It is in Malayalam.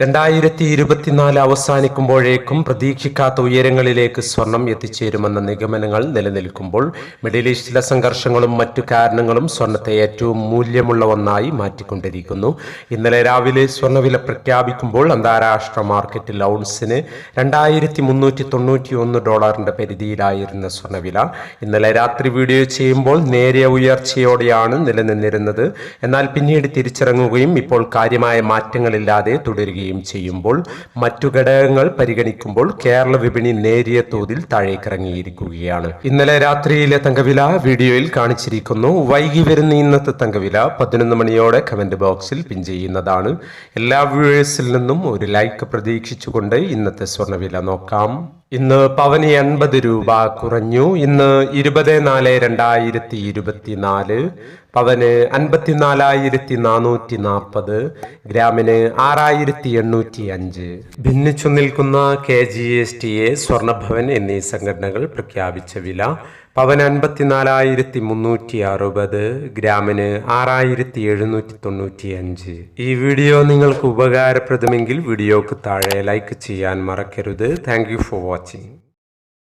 രണ്ടായിരത്തി ഇരുപത്തിനാല് അവസാനിക്കുമ്പോഴേക്കും പ്രതീക്ഷിക്കാത്ത ഉയരങ്ങളിലേക്ക് സ്വർണം എത്തിച്ചേരുമെന്ന നിഗമനങ്ങൾ നിലനിൽക്കുമ്പോൾ മിഡിൽ ഈസ്റ്റിലെ സംഘർഷങ്ങളും മറ്റു കാരണങ്ങളും സ്വർണത്തെ ഏറ്റവും മൂല്യമുള്ള ഒന്നായി മാറ്റിക്കൊണ്ടിരിക്കുന്നു. ഇന്നലെ രാവിലെ സ്വർണവില പ്രഖ്യാപിക്കുമ്പോൾ അന്താരാഷ്ട്ര മാർക്കറ്റിൽ ഔൺസിന് രണ്ടായിരത്തി മുന്നൂറ്റി തൊണ്ണൂറ്റി ഒന്ന് ഡോളറിന്റെ പരിധിയിലായിരുന്ന സ്വർണവില. ഇന്നലെ രാത്രി വീഡിയോ ചെയ്യുമ്പോൾ നേരിയ ഉയർച്ചയോടെയാണ് നിലനിന്നിരുന്നത്. എന്നാൽ പിന്നീട് തിരിച്ചിറങ്ങുകയും ഇപ്പോൾ കാര്യമായ മാറ്റങ്ങളില്ലാതെ തുടരുകയും ചെയ്യുമ്പോൾ മറ്റു ഘടകങ്ങൾ പരിഗണിക്കുമ്പോൾ കേരള വിപണി നേരിയ തോതിൽ താഴേക്കിറങ്ങിയിരിക്കുകയാണ്. ഇന്നലെ രാത്രിയിലെ തങ്കവില വീഡിയോയിൽ കാണിച്ചിരിക്കുന്നു. വൈകി വരുന്ന ഇന്നത്തെ തങ്കവില പതിനൊന്ന് മണിയോടെ കമന്റ് ബോക്സിൽ പിൻ ചെയ്യുന്നതാണ്. എല്ലാ വ്യൂവേഴ്സിൽ നിന്നും ഒരു ലൈക്ക് പ്രതീക്ഷിച്ചുകൊണ്ട് ഇന്നത്തെ സ്വർണവില നോക്കാം. ഇന്ന് പവന് എൺപത് രൂപ കുറഞ്ഞു. ഇന്ന് ഇരുപത് നാല് രണ്ടായിരത്തി ഇരുപത്തിനാല്. പവന് അൻപത്തിനാലായിരത്തി നാനൂറ്റി നാൽപ്പത് ഗ്രാമിന് ആറായിരത്തി എണ്ണൂറ്റി അഞ്ച്. ഭിന്നിച്ചു നിൽക്കുന്ന K G S T A Swarnabhavan എന്നീ സംഘടനകൾ പ്രഖ്യാപിച്ച വില പവൻ അൻപത്തിനാലായിരത്തി മുന്നൂറ്റി അറുപത് ഗ്രാമിന് ആറായിരത്തി എഴുന്നൂറ്റി തൊണ്ണൂറ്റി അഞ്ച് ഈ വീഡിയോ നിങ്ങൾക്ക് ഉപകാരപ്രദമെങ്കിൽ വീഡിയോക്ക് താഴെ ലൈക്ക് ചെയ്യാൻ മറക്കരുത്. Thank for watching